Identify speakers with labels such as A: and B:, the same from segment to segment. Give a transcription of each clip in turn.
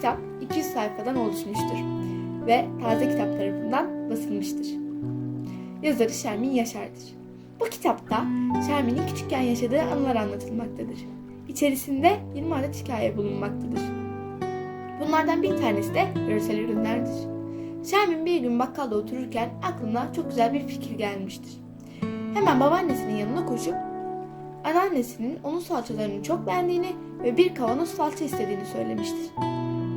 A: kitap 200 sayfadan oluşmuştur ve taze kitap tarafından basılmıştır. Yazarı Şermin Yaşar'dır. Bu kitapta Şermin'in küçükken yaşadığı anılar anlatılmaktadır. İçerisinde 20 adet hikaye bulunmaktadır. Bunlardan bir tanesi de görsel ürünlerdir. Şermin bir gün bakkalda otururken aklına çok güzel bir fikir gelmiştir. Hemen babaannesinin yanına koşup anneannesinin onun salçalarını çok beğendiğini ve bir kavanoz salça istediğini söylemiştir.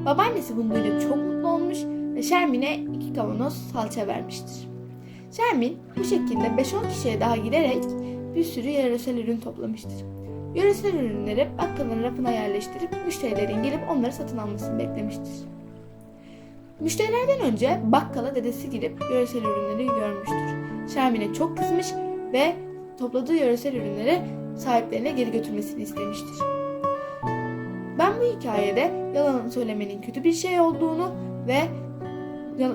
A: Babaannesi bunu duyunca çok mutlu olmuş ve Şermin'e iki kavanoz salça vermiştir. Şermin bu şekilde 5-10 kişiye daha giderek bir sürü yöresel ürün toplamıştır. Yöresel ürünleri bakkalın rafına yerleştirip müşterilerin gelip onları satın almasını beklemiştir. Müşterilerden önce bakkala dedesi girip yöresel ürünleri görmüştür. Şermin'e çok kızmış ve topladığı yöresel ürünleri sahiplerine geri götürmesini istemiştir. Bu hikayede yalan söylemenin kötü bir şey olduğunu ve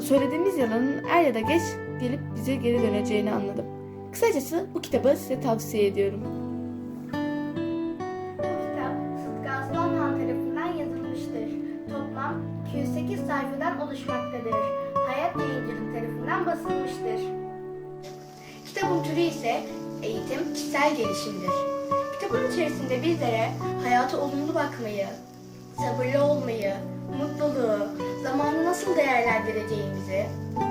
A: söylediğimiz yalanın er ya da geç gelip bize geri döneceğini anladım. Kısacası bu kitabı size tavsiye ediyorum.
B: Kitap Sıtkı Aslanhan tarafından yazılmıştır. Toplam 208 sayfadan oluşmaktadır. Hayat Yayıncılık tarafından basılmıştır. Kitabın türü ise eğitim, kişisel gelişimdir. Kitabın içerisinde bizlere hayata olumlu bakmayı, sabırlı olmayı, mutluluğu, zamanı nasıl değerlendireceğimizi,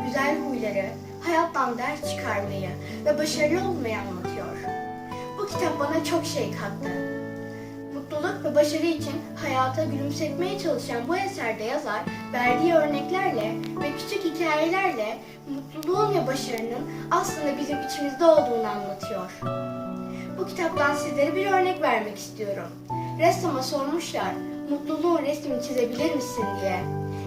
B: güzel huyları, hayattan ders çıkarmayı ve başarılı olmayı anlatıyor. Bu kitap bana çok şey kattı. Mutluluk ve başarı için hayata gülümsetmeye çalışan bu eserde yazar verdiği örneklerle ve küçük hikayelerle mutluluğun ve başarının aslında bizim içimizde olduğunu anlatıyor. Bu kitaptan sizlere bir örnek vermek istiyorum. Ressama sormuşlar, mutluluğun resmini çizebilir misin diye.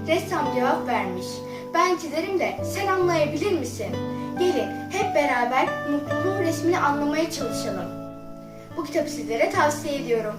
B: Ressam cevap vermiş, ben çizerim de sen anlayabilir misin? Gelin hep beraber mutluluğun resmini anlamaya çalışalım. Bu kitabı sizlere tavsiye ediyorum.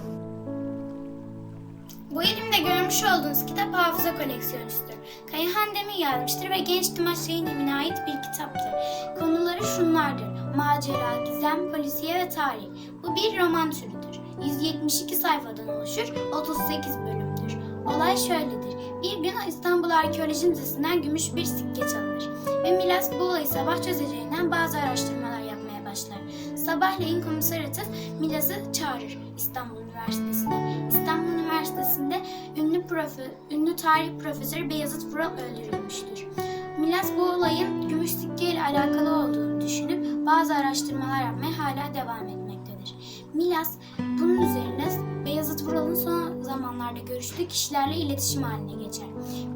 C: Bu elimde görmüş olduğunuz kitap hafıza koleksiyonusudur. Kayahan Demir yazmıştır ve Genç Dimaş Yayın Evi'ne ait bir kitaptır. Konuları şunlardır. Macera, gizem, polisiye ve tarih. Bu bir roman türüdür. 172 sayfadan oluşur, 38 bölümdür. Olay şöyledir. Bir gün İstanbul Arkeoloji Müzesi'nden gümüş bir sikke çalınır. Ve Milas bu olayı sabah çözeceğinden bazı araştırmalar yapmaya başlar. Sabahleyin komiser Atıf Milas'ı çağırır İstanbul Üniversitesi'ne. İstanbul Üniversitesi'nde ünlü, profe, ünlü tarih profesörü Beyazıt Vural öldürülmüştür. Milas bu olayın gümüş sikke ile alakalı olduğunu düşünüp bazı araştırmalar yapmaya hala devam etmektedir. Milas bunun üzerine Beyazıt Vural'ın son zamanlarda görüştüğü kişilerle iletişim haline geçer.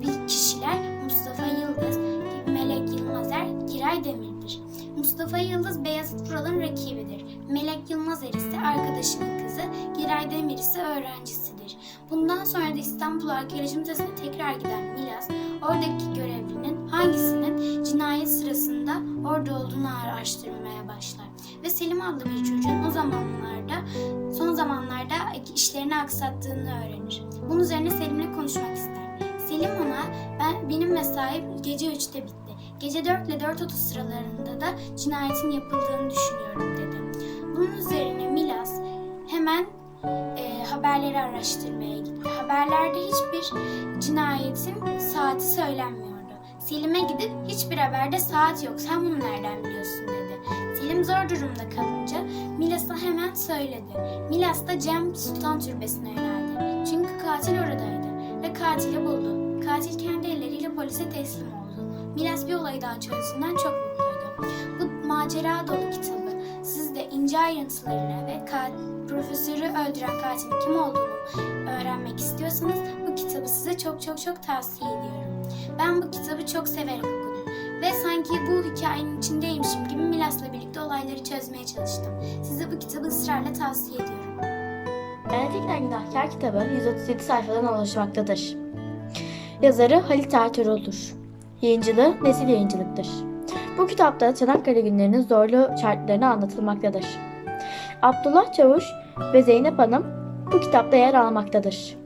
C: Bir kişiler Mustafa Yıldız, Melek Yılmazer, Giray Demir'dir. Mustafa Yıldız Beyazıt Vural'ın rakibidir. Melek Yılmazer ise arkadaşının kızı, Giray Demir ise öğrencisidir. Bundan sonra da İstanbul Arkeoloji Müzesi'ne tekrar giden Milas, oradaki görevlinin hangisinin cinayet sırasında orada olduğunu araştırmaya başlar. Ve Selim adlı bir çocuğun o zamanlarda, son zamanlarda işlerini aksattığını öğrenir. Bunun üzerine Selim'le konuşmak ister. Selim ona, ben benim mesaim gece 3'te bitti. Gece 4 ile 4.30 sıralarında da cinayetin yapıldığını düşünüyorum dedi. Bunun üzerine Milas hemen e, haberleri araştırmaya gitti. Haberlerde hiçbir cinayetin saati söylenmiyordu. Selim'e gidip hiçbir haberde saat yok sen bunu nereden biliyorsun dedi. Selim zor durumda kalınca Milas'a hemen söyledi. Milas da Cem Sultan Türbesi'ne yöneldi. Çünkü katil oradaydı ve katili buldu. Katil kendi elleriyle polise teslim oldu. Milas bir olayı daha çözdüğünden çok mutluydu. Bu macera dolu kitabı siz de ince ayrıntılarını ve profesörü öldüren katilin kim olduğunu öğrenmek istiyorsanız bu kitabı size çok çok çok tavsiye ediyorum. Ben bu kitabı çok severek ve sanki bu hikayenin içindeymişim gibi Milas'la birlikte olayları çözmeye çalıştım. Size bu kitabı ısrarla tavsiye ediyorum.
D: Erkekler Günahkar kitabı 137 sayfadan oluşmaktadır. Yazarı Halit Ertuğrul'dur. Yayıncılığı Nesil Yayıncılık'tır. Bu kitapta Çanakkale günlerinin zorlu şartlarını anlatılmaktadır. Abdullah Çavuş ve Zeynep Hanım bu kitapta yer almaktadır.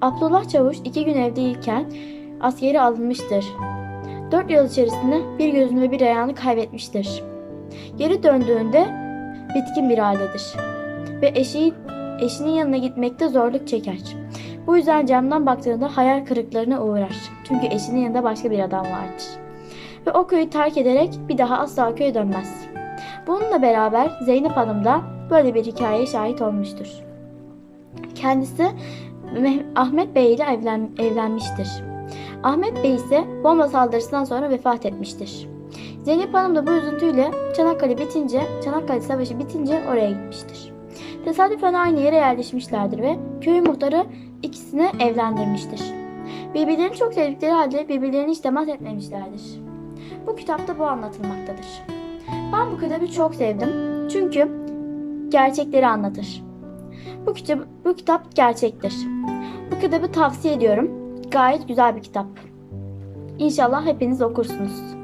D: Abdullah Çavuş iki gün evdeyken askeri alınmıştır. Dört yıl içerisinde bir gözünü ve bir ayağını kaybetmiştir. Geri döndüğünde bitkin bir haldedir ve eşi, eşinin yanına gitmekte zorluk çeker. Bu yüzden camdan baktığında hayal kırıklarına uğrar. Çünkü eşinin yanında başka bir adam vardır. Ve o köyü terk ederek bir daha asla köye dönmez. Bununla beraber Zeynep Hanım da böyle bir hikayeye şahit olmuştur. Kendisi Ahmet Bey ile evlen, evlenmiştir. Ahmet Bey ise bomba saldırısından sonra vefat etmiştir. Zeynep Hanım da bu üzüntüyle Çanakkale bitince, Çanakkale Savaşı bitince oraya gitmiştir. Tesadüfen aynı yere yerleşmişlerdir ve köy muhtarı ikisini evlendirmiştir. Birbirlerini çok sevdikleri halde birbirlerini hiç temas etmemişlerdir. Bu kitapta bu anlatılmaktadır. Ben bu kitabı çok sevdim çünkü gerçekleri anlatır. Bu kitap, bu kitap gerçektir. Bu kitabı tavsiye ediyorum. Gayet güzel bir kitap. İnşallah hepiniz okursunuz.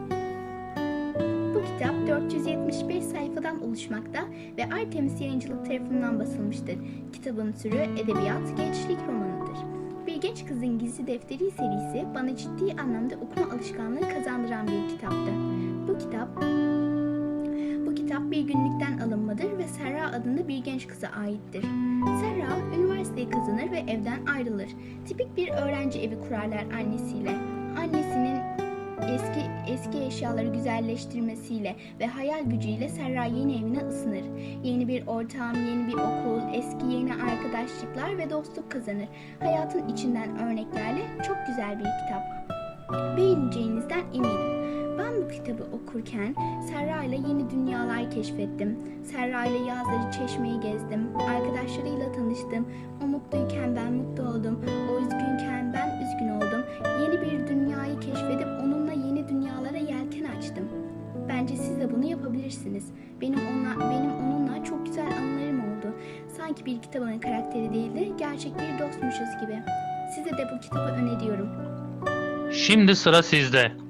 E: Bu kitap 475 sayfadan oluşmakta ve Artemis Yayıncılık tarafından basılmıştır. Kitabın türü edebiyat, gençlik romanıdır. Bir Genç Kızın Gizli Defteri serisi bana ciddi anlamda okuma alışkanlığı kazandıran bir kitaptı. Bu kitap kitap bir günlükten alınmadır ve Serra adında bir genç kıza aittir. Serra üniversiteyi kazanır ve evden ayrılır. Tipik bir öğrenci evi kurarlar annesiyle. Annesinin eski eski eşyaları güzelleştirmesiyle ve hayal gücüyle Serra yeni evine ısınır. Yeni bir ortam, yeni bir okul, eski yeni arkadaşlıklar ve dostluk kazanır. Hayatın içinden örneklerle çok güzel bir kitap. Beğeneceğinizden eminim. Kitabı okurken Serra ile yeni dünyalar keşfettim. Serra ile yazları çeşmeyi gezdim. Arkadaşlarıyla tanıştım. O mutluyken ben mutlu oldum. O üzgünken ben üzgün oldum. Yeni bir dünyayı keşfedip onunla yeni dünyalara yelken açtım. Bence siz de bunu yapabilirsiniz. Benim onunla, benim onunla çok güzel anılarım oldu. Sanki bir kitabın karakteri değil de gerçek bir dostmuşuz gibi. Size de bu kitabı öneriyorum.
F: Şimdi sıra sizde.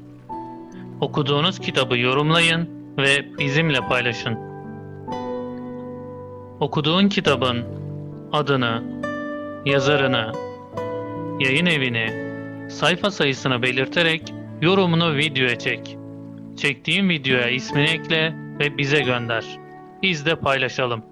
F: Okuduğunuz kitabı yorumlayın ve bizimle paylaşın. Okuduğun kitabın adını, yazarını, yayın evini, sayfa sayısını belirterek yorumunu videoya çek. Çektiğin videoya ismini ekle ve bize gönder. Biz de paylaşalım.